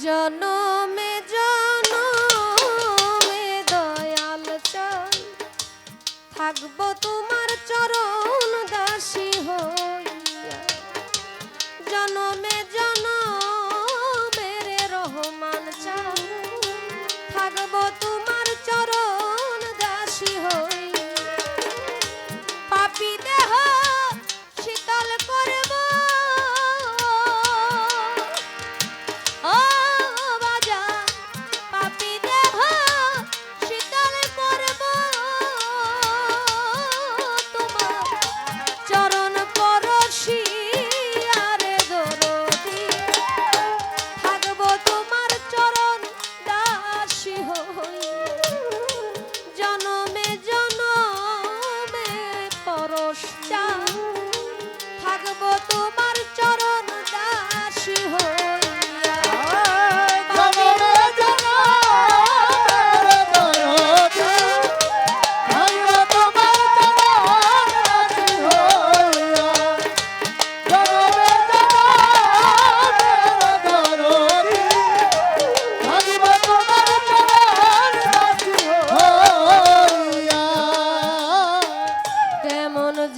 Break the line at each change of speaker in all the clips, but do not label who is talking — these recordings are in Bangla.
জনমে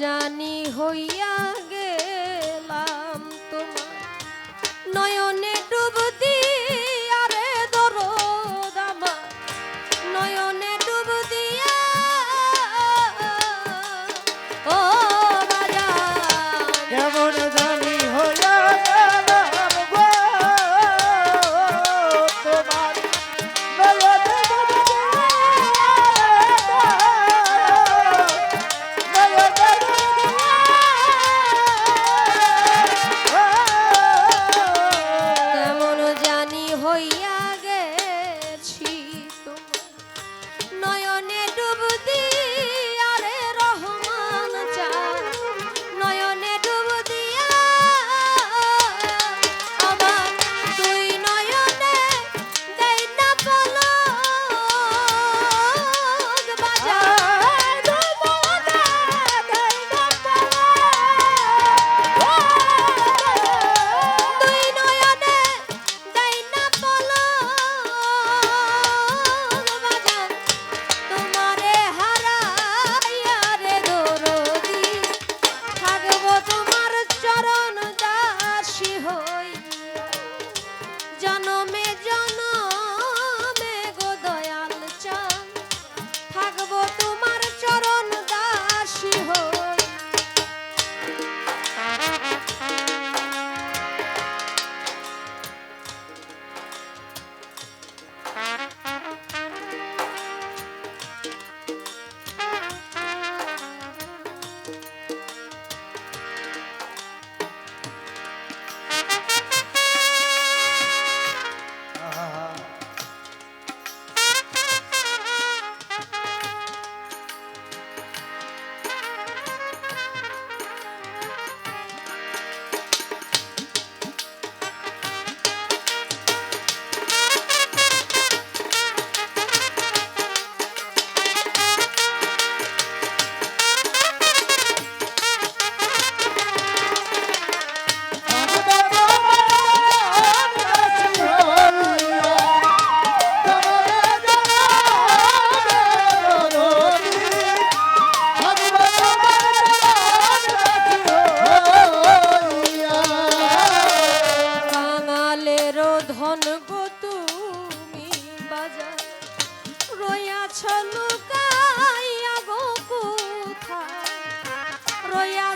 জানি হইয়া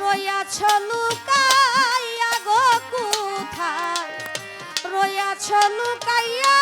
রয়াছ লুকাইয়া গো কোথায়? রয়াছ লুকাইয়া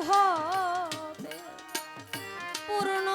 ভবে পূর্ণ